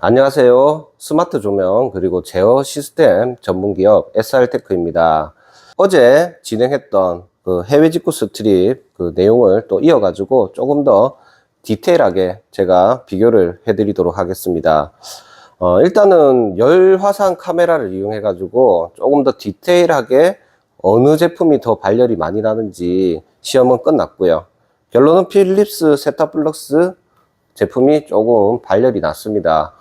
안녕하세요. 스마트 조명 그리고 제어 시스템 전문기업 SR테크입니다. 어제 진행했던 그 해외 직구 스트립 그 내용을 또 이어가지고 조금 더 디테일하게 제가 비교를 해드리도록 하겠습니다. 어, 일단은 열 화상 카메라를 이용해 가지고 조금 더 디테일하게 어느 제품이 더 발열이 많이 나는지 시험은 끝났고요. 결론은 필립스 세타블럭스 제품이 조금 발열이 났습니다.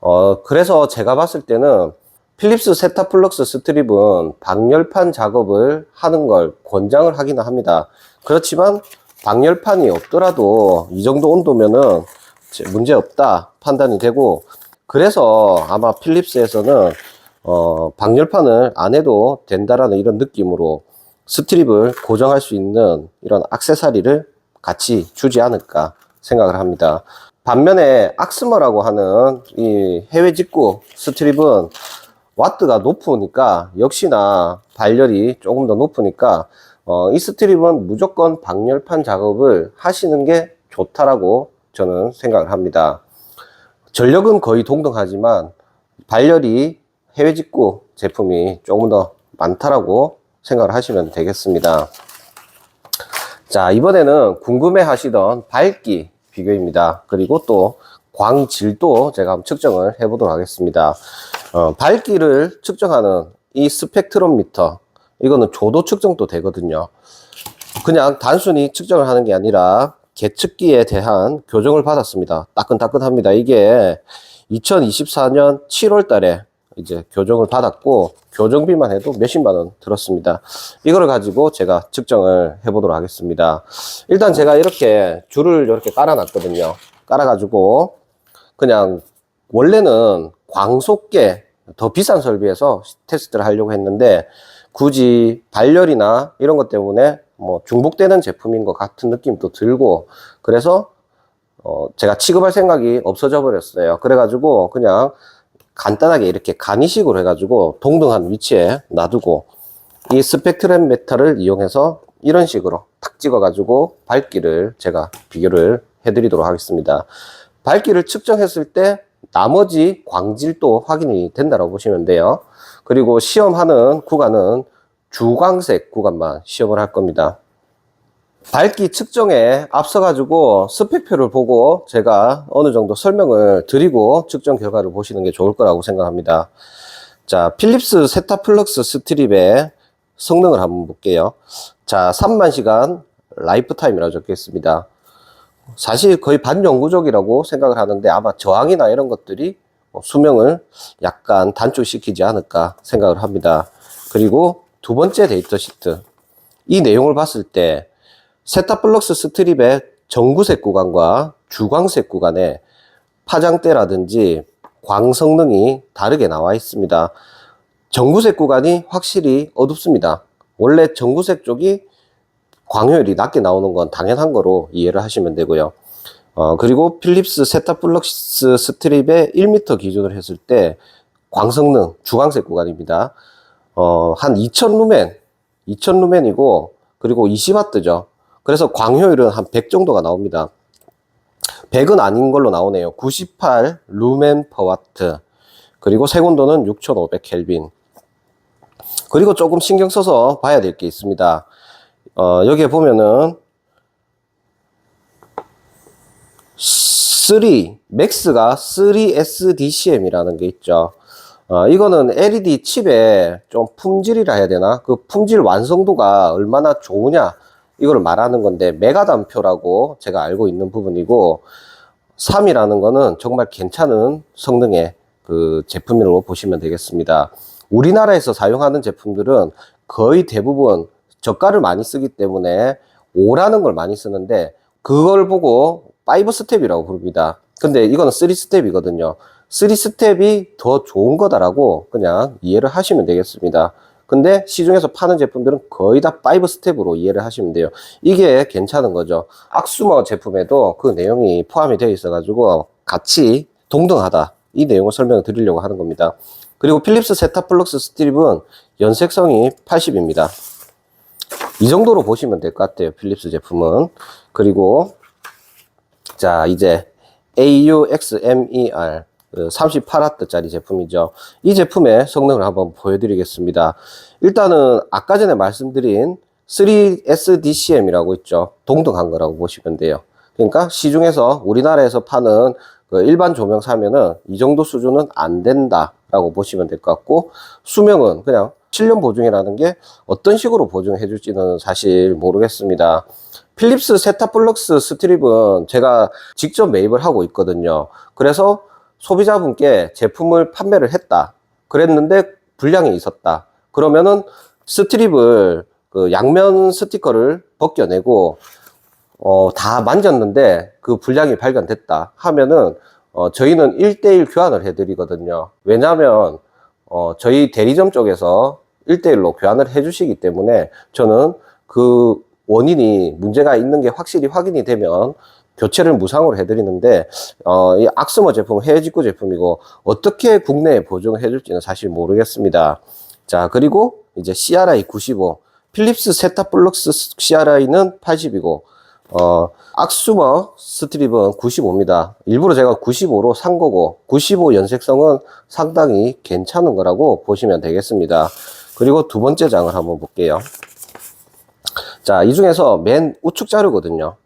어, 그래서 제가 봤을 때는 필립스 세타플럭스 스트립은 방열판 작업을 하는 걸 권장을 하기는 합니다. 그렇지만 방열판이 없더라도 이 정도 온도면은 문제 없다 판단이 되고 그래서 아마 필립스에서는 어, 방열판을 안 해도 된다라는 이런 느낌으로 스트립을 고정할 수 있는 이런 악세사리를 같이 주지 않을까 생각을 합니다. 반면에 악스머라고 하는 이 해외 직구 스트립은 와트가 높으니까 역시나 발열이 조금 더 높으니까 어, 이 스트립은 무조건 방열판 작업을 하시는 게 좋다라고 저는 생각을 합니다. 전력은 거의 동등하지만 발열이 해외 직구 제품이 조금 더 많다라고 생각을 하시면 되겠습니다. 자, 이번에는 궁금해 하시던 밝기 비교입니다. 그리고 또 광질도 제가 한번 측정을 해보도록 하겠습니다. 어, 밝기를 측정하는 이 스펙트럼미터, 이거는 조도 측정도 되거든요. 그냥 단순히 측정을 하는 게 아니라 계측기에 대한 교정을 받았습니다. 따끈따끈합니다. 이게 2024년 7월 달에 이제 교정을 받았고 교정비만 해도 몇십만 원 들었습니다. 이거를 가지고 제가 측정을 해보도록 하겠습니다. 일단 제가 이렇게 줄을 이렇게 깔아놨거든요. 깔아가지고 그냥 원래는 광속계 더 비싼 설비에서 테스트를 하려고 했는데 굳이 발열이나 이런 것 때문에 뭐 중복되는 제품인 것 같은 느낌도 들고 그래서 어 제가 취급할 생각이 없어져 버렸어요. 그래가지고 그냥 간단하게 이렇게 간이식으로 해가지고 동등한 위치에 놔두고 이 스펙트럼 메타를 이용해서 이런 식으로 탁 찍어가지고 밝기를 제가 비교를 해드리도록 하겠습니다. 밝기를 측정했을 때 나머지 광질도 확인이 된다고 보시면 돼요. 그리고 시험하는 구간은 주광색 구간만 시험을 할 겁니다. 밝기 측정에 앞서 가지고 스펙표를 보고 제가 어느 정도 설명을 드리고 측정 결과를 보시는 게 좋을 거라고 생각합니다. 자, 필립스 세타 플럭스 스트립의 성능을 한번 볼게요. 자, 3만 시간 라이프 타임이라고 적혀 있습니다. 사실 거의 반영구적이라고 생각을 하는데 아마 저항이나 이런 것들이 뭐 수명을 약간 단축시키지 않을까 생각을 합니다. 그리고 두 번째 데이터 시트. 이 내용을 봤을 때 세타플럭스 스트립의 정구색 구간과 주광색 구간의 파장대라든지 광 성능이 다르게 나와 있습니다. 정구색 구간이 확실히 어둡습니다. 원래 정구색 쪽이 광효율이 낮게 나오는 건 당연한 거로 이해를 하시면 되고요. 어, 그리고 필립스 세타플럭스 스트립의 1m 기준으로 했을 때 광성능 주광색 구간입니다. 어, 한 2000루멘, 2000루멘이고 그리고 20W죠. 그래서 광효율은 한 100 정도가 나옵니다. 100은 아닌 걸로 나오네요. 98 루멘 퍼 와트. 그리고 색온도는 6500 켈빈. 그리고 조금 신경 써서 봐야 될 게 있습니다. 어, 여기에 보면은 3, 맥스가 3SDCM이라는 게 있죠. 어, 이거는 LED 칩의 좀 품질이라 해야 되나? 그 품질 완성도가 얼마나 좋으냐? 이걸 말하는 건데 메가단표라고 제가 알고 있는 부분이고 3이라는 거는 정말 괜찮은 성능의 그 제품이라고 보시면 되겠습니다. 우리나라에서 사용하는 제품들은 거의 대부분 저가를 많이 쓰기 때문에 5라는 걸 많이 쓰는데 그걸 보고 5 스텝이라고 부릅니다. 근데 이거는 3 스텝이거든요. 3 스텝이 더 좋은 거다라고 그냥 이해를 하시면 되겠습니다. 근데 시중에서 파는 제품들은 거의 다 5 스텝으로 이해를 하시면 돼요. 이게 괜찮은 거죠. 악수머 제품에도 그 내용이 포함이 되어 있어가지고 같이 동등하다. 이 내용을 설명을 드리려고 하는 겁니다. 그리고 필립스 세타 플럭스 스트립은 연색성이 80입니다. 이 정도로 보시면 될 것 같아요. 필립스 제품은. 그리고 자 이제 AUXMER 38W짜리 제품이죠. 이 제품의 성능을 한번 보여드리겠습니다. 일단은 아까 전에 말씀드린 3SDCM이라고 있죠. 동등한 거라고 보시면 돼요. 그러니까 시중에서 우리나라에서 파는 그 일반 조명 사면은 이 정도 수준은 안 된다라고 보시면 될 것 같고 수명은 그냥 7년 보증이라는 게 어떤 식으로 보증해 줄지는 사실 모르겠습니다. 필립스 세타플럭스 스트립은 제가 직접 매입을 하고 있거든요. 그래서 소비자분께 제품을 판매를 했다. 그랬는데 불량이 있었다. 그러면은 스트립을 그 양면 스티커를 벗겨내고 어, 다 만졌는데 그 불량이 발견됐다 하면은 어, 저희는 1대1 교환을 해드리거든요. 왜냐하면 어, 저희 대리점 쪽에서 1대1로 교환을 해주시기 때문에 저는 그 원인이 문제가 있는 게 확실히 확인이 되면 교체를 무상으로 해드리는데 어, 이 악스머 제품 해외 직구 제품이고 어떻게 국내에 보증을 해줄지는 사실 모르겠습니다. 자 그리고 이제 CRI 95 필립스 세타블럭스 CRI는 80이고 어, 악스머 스트립은 95입니다. 일부러 제가 95로 산 거고 95 연색성은 상당히 괜찮은 거라고 보시면 되겠습니다. 그리고 두 번째 장을 한번 볼게요. 자, 이 중에서 맨 우측 자료거든요.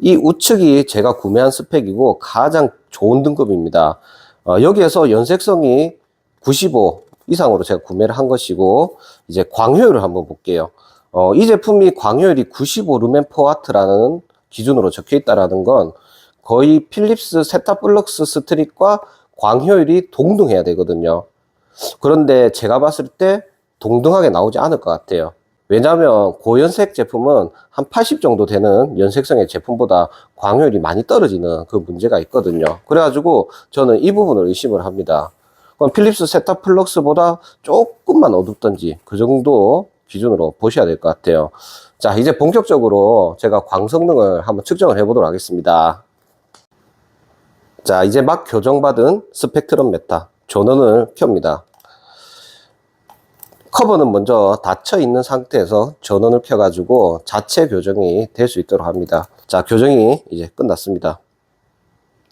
이 우측이 제가 구매한 스펙이고 가장 좋은 등급입니다. 어, 여기에서 연색성이 95 이상으로 제가 구매를 한 것이고 이제 광효율을 한번 볼게요. 어, 이 제품이 광효율이 95 루멘 퍼 와트라는 기준으로 적혀 있다라는 건 거의 필립스 세타블럭스 스트릿과 광효율이 동등해야 되거든요. 그런데 제가 봤을 때 동등하게 나오지 않을 것 같아요. 왜냐하면 고연색 제품은 한 80 정도 되는 연색성의 제품보다 광효율이 많이 떨어지는 그 문제가 있거든요. 그래가지고 저는 이 부분을 의심을 합니다. 그럼 필립스 세타 플럭스보다 조금만 어둡던지 그 정도 기준으로 보셔야 될 것 같아요. 자, 이제 본격적으로 제가 광성능을 한번 측정을 해 보도록 하겠습니다. 자, 이제 막 교정받은 스펙트럼 메타 전원을 켭니다. 커버는 먼저 닫혀 있는 상태에서 전원을 켜가지고 자체 교정이 될 수 있도록 합니다. 자, 교정이 이제 끝났습니다.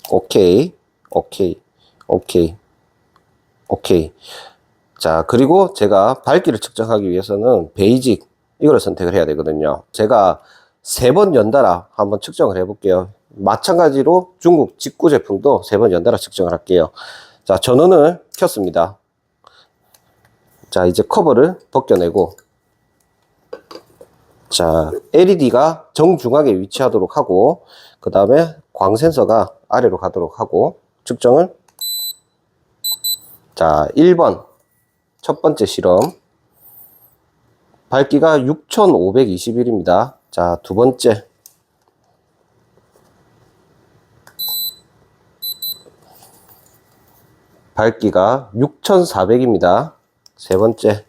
오케이, 오케이, 오케이, 오케이. 자, 그리고 제가 밝기를 측정하기 위해서는 베이직, 이거를 선택을 해야 되거든요. 제가 세 번 연달아 한번 측정을 해볼게요. 마찬가지로 중국 직구 제품도 세 번 연달아 측정을 할게요. 자, 전원을 켰습니다. 자, 이제 커버를 벗겨내고, 자, LED가 정중앙에 위치하도록 하고, 그 다음에 광 센서가 아래로 가도록 하고, 측정을, 자, 1번, 첫 번째 실험. 밝기가 6521입니다. 자, 두 번째. 밝기가 6400입니다. 세 번째.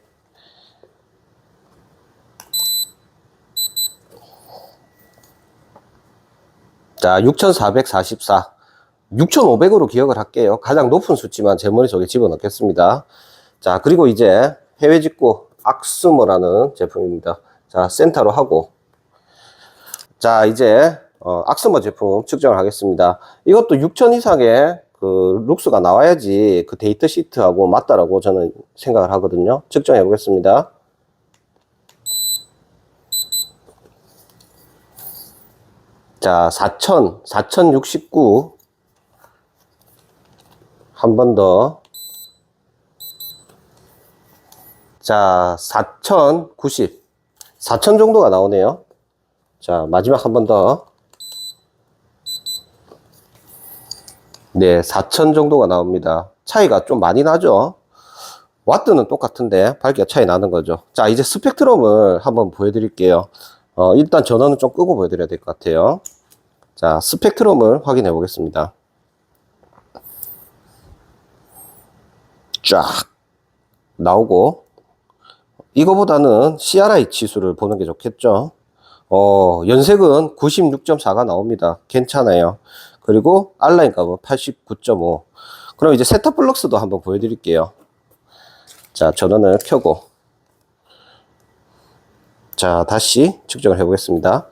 자, 6444. 6500으로 기억을 할게요. 가장 높은 수치만 제 머릿속에 집어넣겠습니다. 자, 그리고 이제 해외 직구 악스머라는 제품입니다. 자, 센터로 하고. 자, 이제, 어, 악스머 제품 측정을 하겠습니다. 이것도 6000 이상의 그 룩스가 나와야지 그 데이터 시트하고 맞다라고 저는 생각을 하거든요. 측정해 보겠습니다. 자, 4000, 4069. 한 번 더. 자, 4090. 4000 정도가 나오네요. 자, 마지막 한 번 더. 네, 4000 정도가 나옵니다. 차이가 좀 많이 나죠? 와트는 똑같은데 밝기가 차이 나는 거죠. 자, 이제 스펙트럼을 한번 보여드릴게요. 어, 일단 전원은 좀 끄고 보여드려야 될 것 같아요. 자, 스펙트럼을 확인해 보겠습니다. 쫙 나오고 이거보다는 CRI 치수를 보는 게 좋겠죠. 어, 연색은 96.4가 나옵니다. 괜찮아요. 그리고 알라인 값은 89.5. 그럼 이제 세터 블럭스도 한번 보여드릴게요. 자, 전원을 켜고. 자, 다시 측정을 해 보겠습니다.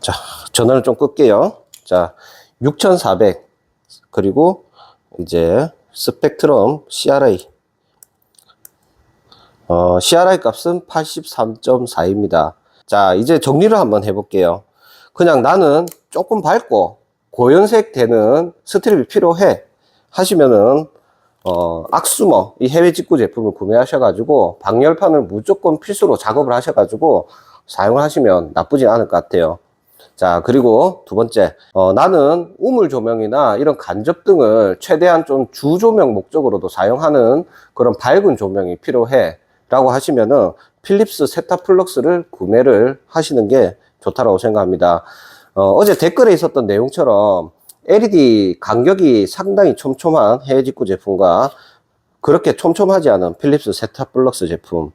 자, 전원을 좀 끌게요. 자, 6400 그리고 이제 스펙트럼 CRI 어, CRI 값은 83.4입니다. 자, 이제 정리를 한번 해볼게요. 그냥 나는 조금 밝고 고연색 되는 스트립이 필요해 하시면은 어, 악수머 이 해외 직구 제품을 구매하셔가지고 방열판을 무조건 필수로 작업을 하셔가지고 사용을 하시면 나쁘진 않을 것 같아요. 자, 그리고 두 번째, 어, 나는 우물 조명이나 이런 간접 등을 최대한 좀 주 조명 목적으로도 사용하는 그런 밝은 조명이 필요해. 라고 하시면은 필립스 세타 플럭스를 구매를 하시는 게 좋다라고 생각합니다. 어, 제 댓글에 있었던 내용처럼 LED 간격이 상당히 촘촘한 해외 직구 제품과 그렇게 촘촘하지 않은 필립스 세타 플럭스 제품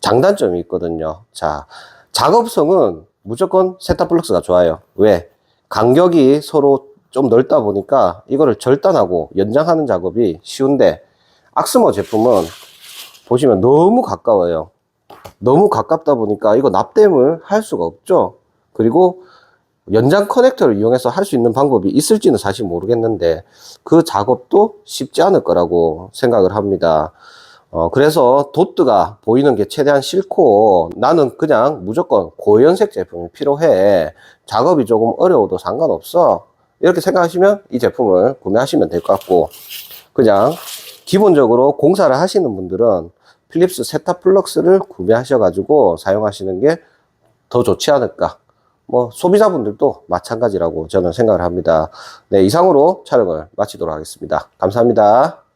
장단점이 있거든요. 자, 작업성은 무조건 세타 플럭스가 좋아요. 왜? 간격이 서로 좀 넓다 보니까 이거를 절단하고 연장하는 작업이 쉬운데 악스머 제품은 보시면 너무 가까워요. 너무 가깝다 보니까 이거 납땜을 할 수가 없죠. 그리고 연장 커넥터를 이용해서 할 수 있는 방법이 있을지는 사실 모르겠는데 그 작업도 쉽지 않을 거라고 생각을 합니다. 어, 그래서 도트가 보이는 게 최대한 싫고 나는 그냥 무조건 고연색 제품이 필요해. 작업이 조금 어려워도 상관없어. 이렇게 생각하시면 이 제품을 구매하시면 될 것 같고 그냥 기본적으로 공사를 하시는 분들은 필립스 세타 플럭스를 구매하셔가지고 사용하시는 게 더 좋지 않을까. 뭐 소비자분들도 마찬가지라고 저는 생각을 합니다. 네, 이상으로 촬영을 마치도록 하겠습니다. 감사합니다.